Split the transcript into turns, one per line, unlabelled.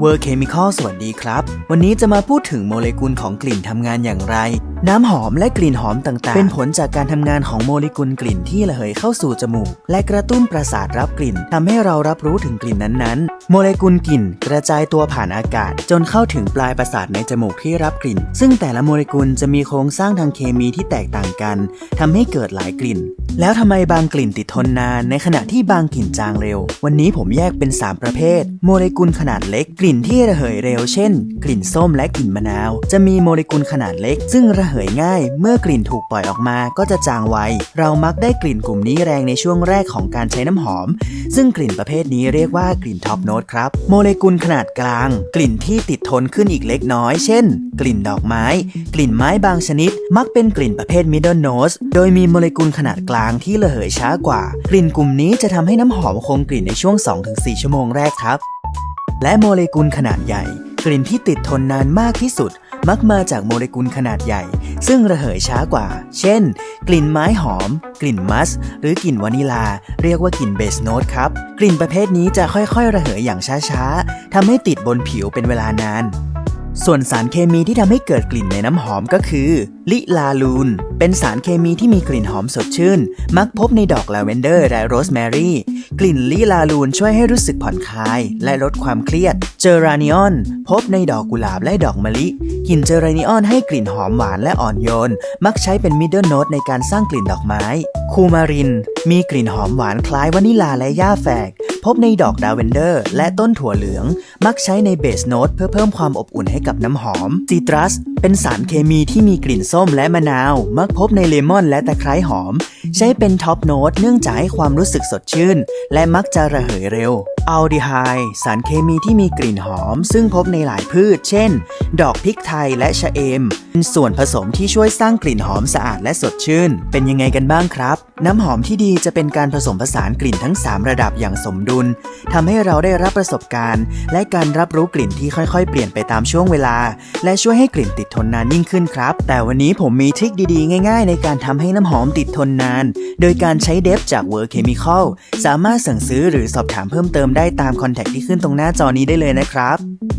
เวอร์เคมีคอลสวัสดีครับ วันนี้จะมาพูดถึงโมเลกุลของกลิ่นทำงานอย่างไร น้ำหอมและกลิ่นหอมต่างๆ เป็นผลจากการทำงานของโมเลกุลกลิ่นที่ระเหยเข้าสู่จมูก และกระตุ้นประสาทรับกลิ่นทำให้เรารับรู้ถึงกลิ่นนั้นๆ โมเลกุลกลิ่นกระจายตัวผ่านอากาศ จนเข้าถึงปลายประสาทในจมูกที่รับกลิ่น ซึ่งแต่ละโมเลกุลจะมีโครงสร้างทางเคมีที่แตกต่างกันทำให้เกิดหลายกลิ่น แล้วทำไมบางกลิ่นติดทนนาน ในขณะที่บางกลิ่นจางเร็ว วันนี้ผมแยกเป็น 3 ประเภท โมเลกุลขนาดเล็กกลิ่นที่ระเหยเร็วเช่น กลิ่นส้มและกลิ่นมะนาว จะมีโมเลกุลขนาดเล็ก ซึ่งระเหยง่าย เมื่อกลิ่นถูกปล่อยออกมาก็จะจางไว เรามักได้กลิ่นกลุ่มนี้แรงในช่วงแรกของการใช้น้ำหอม ซึ่งกลิ่นประเภทนี้เรียกว่ากลิ่นท็อปโน้ตครับ โมเลกุลขนาดกลาง กลิ่นที่ติดทนขึ้นอีกเล็กน้อย เช่น กลิ่นดอกไม้ กลิ่นไม้บางชนิด มักเป็นกลิ่นประเภท middle nose โดยมีโมเลกุลขนาดกลางที่ระเหยช้ากว่า กลิ่นกลุ่มนี้จะทำให้น้ำหอมคงกลิ่นในช่วง 2-4 ชั่วโมงแรกครับ และโมเลกุลขนาดใหญ่ กลิ่นที่ติดทนนานมากที่สุด มักมาจากโมเลกุลขนาดใหญ่ ซึ่งระเหยช้ากว่า เช่น กลิ่นไม้หอม กลิ่นมัส หรือกลิ่นวานิลา เรียกว่ากลิ่นเบสโนตครับ กลิ่นประเภทนี้จะค่อยๆ ระเหยอย่างช้าๆทำให้ติดบนผิวเป็นเวลานาน ส่วนสารเคมีที่ทำให้เกิดกลิ่นในน้ำหอมก็คือ ลิลาลูน เป็นสารเคมีที่มีกลิ่นหอมสดชื่น มักพบในดอกลาเวนเดอร์และโรสแมรี่ กลิ่นลิลาลูนช่วยให้รู้สึกผ่อนคลาย และลดความเครียด เจอรานิออน พบในดอกกุหลาบและดอกมะลิ กลิ่นเจอรานิออนให้กลิ่นหอมหวานและอ่อนโยน มักใช้เป็นมิดเดิลโนตในการสร้างกลิ่นดอกไม้ คูมาริน มีกลิ่นหอมหวานคล้ายวานิลาและหญ้าแฝก พบในดอกดาวเวนเดอร์ และต้นถั่วเหลือง มักใช้ในเบสโนตเพื่อเพิ่มความอบอุ่นให้กับน้ำหอมซิตรัส เป็นสารเคมีที่มีกลิ่นส้มและมะนาว มักพบในเลมอนและตะไคร้หอม ใช้เป็นท็อปโน้ตเนื่องจากให้ความรู้สึกสดชื่น และมักจะระเหยเร็วอัลดีไฮด์สารเคมีที่มีกลิ่นหอม ซึ่งพบในหลายพืช เช่น ดอกพริกไทยและชะเอม เป็นส่วนผสมที่ช่วยสร้างกลิ่นหอมสะอาดและสดชื่น เป็นยังไงกันบ้างครับ น้ำหอมที่ดีจะเป็นการผสมผสานกลิ่นทั้ง 3 ระดับอย่างสมดุลทำให้เราได้รับประสบการณ์ และการรับรู้กลิ่นที่ค่อยๆ เปลี่ยนไปตามช่วงเวลา และช่วยให้กลิ่นติดทนนานยิ่งขึ้นครับ แต่วันนี้ผมมีทริคดีๆ ง่าย ๆ ในการทำให้น้ำหอมติดทนนานาน โดยการใช้เดฟจาก Work Chemical สามารถสั่งซื้อหรือสอบถามเพิ่มเติมได้ตามคอนแทคที่ขึ้นตรงหน้าจอนี้ได้เลยนะครับ